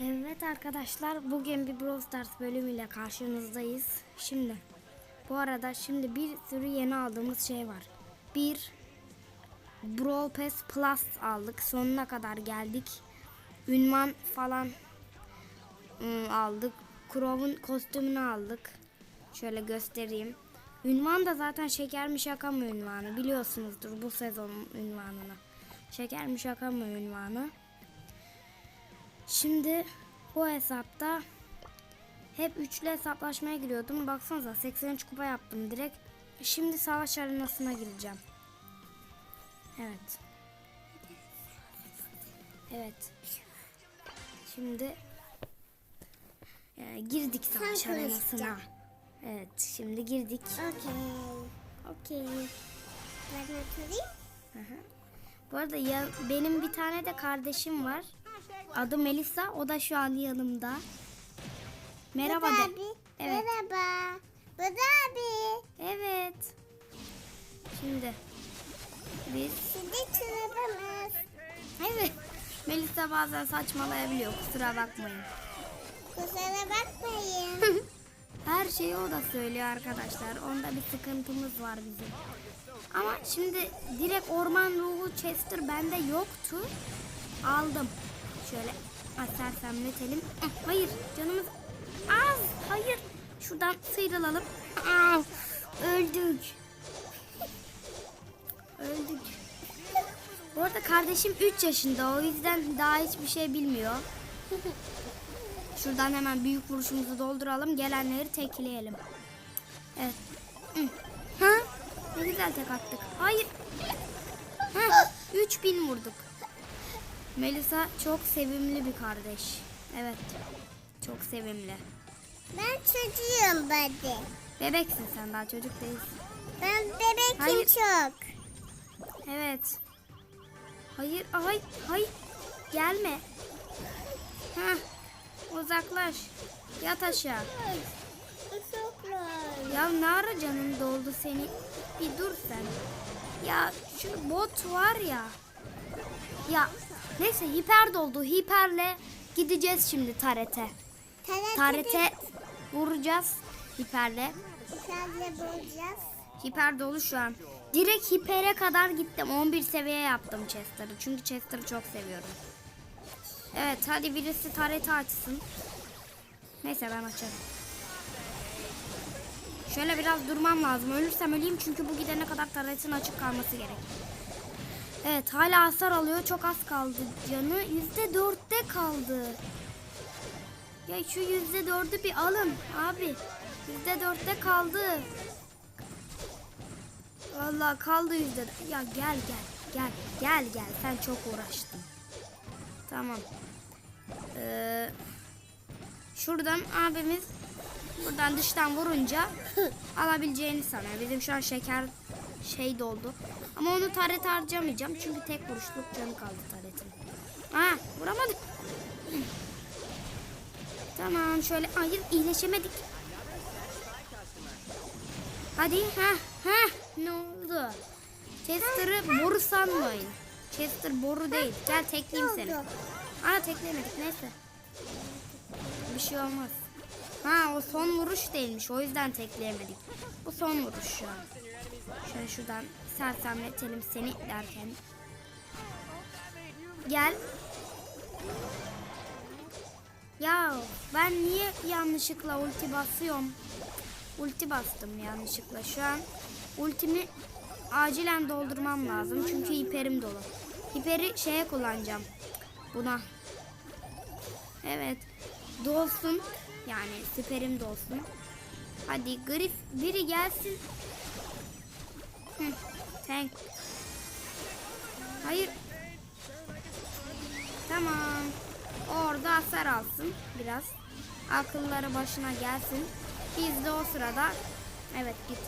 Evet arkadaşlar bugün bir Brawl Stars bölümüyle karşınızdayız. Şimdi bu arada şimdi bir sürü yeni aldığımız şey var. Bir Brawl Pass Plus aldık. Sonuna kadar geldik. Ünvan falan ım, aldık. Crow'un kostümünü aldık. Şöyle göstereyim. Ünvan da zaten şeker mi şaka mı ünvanı biliyorsunuzdur bu sezonun ünvanını. Şeker mi şaka mı ünvanı. Şimdi bu hesapta hep üçlü hesaplaşmaya giriyordum. Baksanıza 83 kupa yaptım direkt. Şimdi savaş arenasına gireceğim. Evet. Evet. Şimdi e, girdik savaş Sen arenasına. Evet, şimdi girdik. Okey. Okey. Ben oturayım. Bu arada ya, benim bir tane de kardeşim var. Adı Melisa. O da şu an yanımda. Merhaba Baba de. abi. Evet. Merhaba. Baba abi. Evet. Şimdi biz Şimdi çorabımız. evet. Melisa bazen saçmalayabiliyor. Kusura bakmayın. Kusura bakmayın. Her şeyi o da söylüyor arkadaşlar. Onda bir sıkıntımız var bizim. Ama şimdi direkt orman ruhu Chester bende yoktu. Aldım. Şöyle sersemletelim. Ah, Hayır canımız az. Hayır. Şuradan sıyrılalım. Ah, öldük. Öldük. Bu arada kardeşim 3 yaşında. O yüzden daha hiçbir şey bilmiyor. Şuradan hemen büyük vuruşumuzu dolduralım. Gelenleri tekleyelim. Evet. Ha? Ne güzel tek attık. Hayır. Ha? 3000 vurduk. Melisa çok sevimli bir kardeş. Evet. Çok sevimli. ben çocuğum badi. Bebeksin sen daha çocuk değilsin. Ben bebekim Hayır. çok. Evet. Hayır, ay, hay. Gelme. Ha. Uzaklaş. Yat aşağı. Ya ne ara canın doldu senin? Bir dur sen. Ya şu bot var ya. Ya neyse hiper doldu. Hiperle gideceğiz şimdi tarete. Tarete vuracağız hiperle. Sadece bulacağız. Hiper dolu şu an. Direkt hipere kadar gittim. 11 seviye yaptım Chester'ı. Çünkü Chester'ı çok seviyorum. Evet hadi birisi tareti açsın. Neyse ben açarım. Şöyle biraz durmam lazım. Ölürsem öleyim çünkü bu gidene kadar taretin açık kalması gerek. Evet hala hasar alıyor. Çok az kaldı canı. Yüzde dörtte kaldı. Ya şu yüzde dördü bir alın abi. Yüzde dörtte kaldı. Vallahi kaldı yüzde. Ya gel gel gel gel gel. Sen çok uğraştın. Tamam. Ee, şuradan abimiz buradan dıştan vurunca alabileceğini sanıyor. Bizim şu an şeker şey doldu. Ama onu taret harcamayacağım. Çünkü tek vuruşluk canı kaldı taretin. Ha vuramadık. Hı. Tamam şöyle. Hayır iyileşemedik. Hadi ha ha ne oldu? Chester'ı boru sanmayın. Chester boru değil. Gel tekleyeyim seni. Aa tekleyemedik neyse. Bir şey olmaz. Ha o son vuruş değilmiş. O yüzden tekleyemedik. Bu son vuruş şu an. Şöyle şuradan sersemletelim seni derken. Gel. Ya ben niye yanlışlıkla ulti basıyorum? Ulti bastım yanlışlıkla. Şu an ultimi acilen doldurmam lazım. Çünkü hiperim dolu. Hiperi şeye kullanacağım. Buna. Evet. Dolsun. Yani siperim dolsun. Hadi grif biri gelsin. Tank. Hayır. Tamam. Orada hasar alsın biraz. Akılları başına gelsin. Biz de o sırada evet git.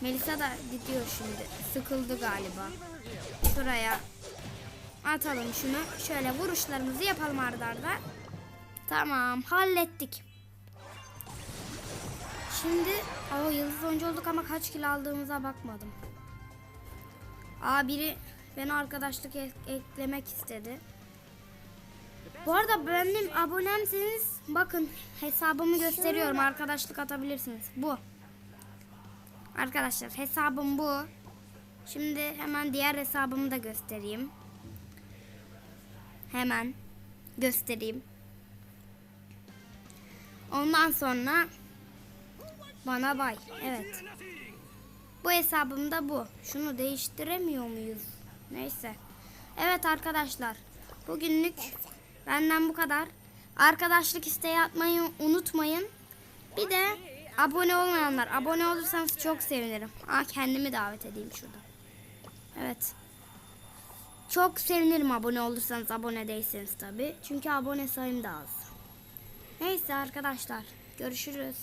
Melisa da gidiyor şimdi. Sıkıldı galiba. Şuraya atalım şunu. Şöyle vuruşlarımızı yapalım arda arda. Tamam hallettik. Şimdi o yıldız oyuncu olduk ama kaç kilo aldığımıza bakmadım. Aa biri beni arkadaşlık ek- eklemek istedi. Bu arada benim abonemseniz bakın hesabımı gösteriyorum. Arkadaşlık atabilirsiniz. Bu. Arkadaşlar hesabım bu. Şimdi hemen diğer hesabımı da göstereyim. Hemen göstereyim. Ondan sonra bana bay. Evet. Bu hesabım da bu. Şunu değiştiremiyor muyuz? Neyse. Evet arkadaşlar. Bugünlük benden bu kadar. Arkadaşlık isteği atmayı unutmayın. Bir de abone olmayanlar. Abone olursanız çok sevinirim. Aa, kendimi davet edeyim şurada. Evet. Çok sevinirim abone olursanız abone değilseniz tabi. Çünkü abone sayım da az. Neyse arkadaşlar. Görüşürüz.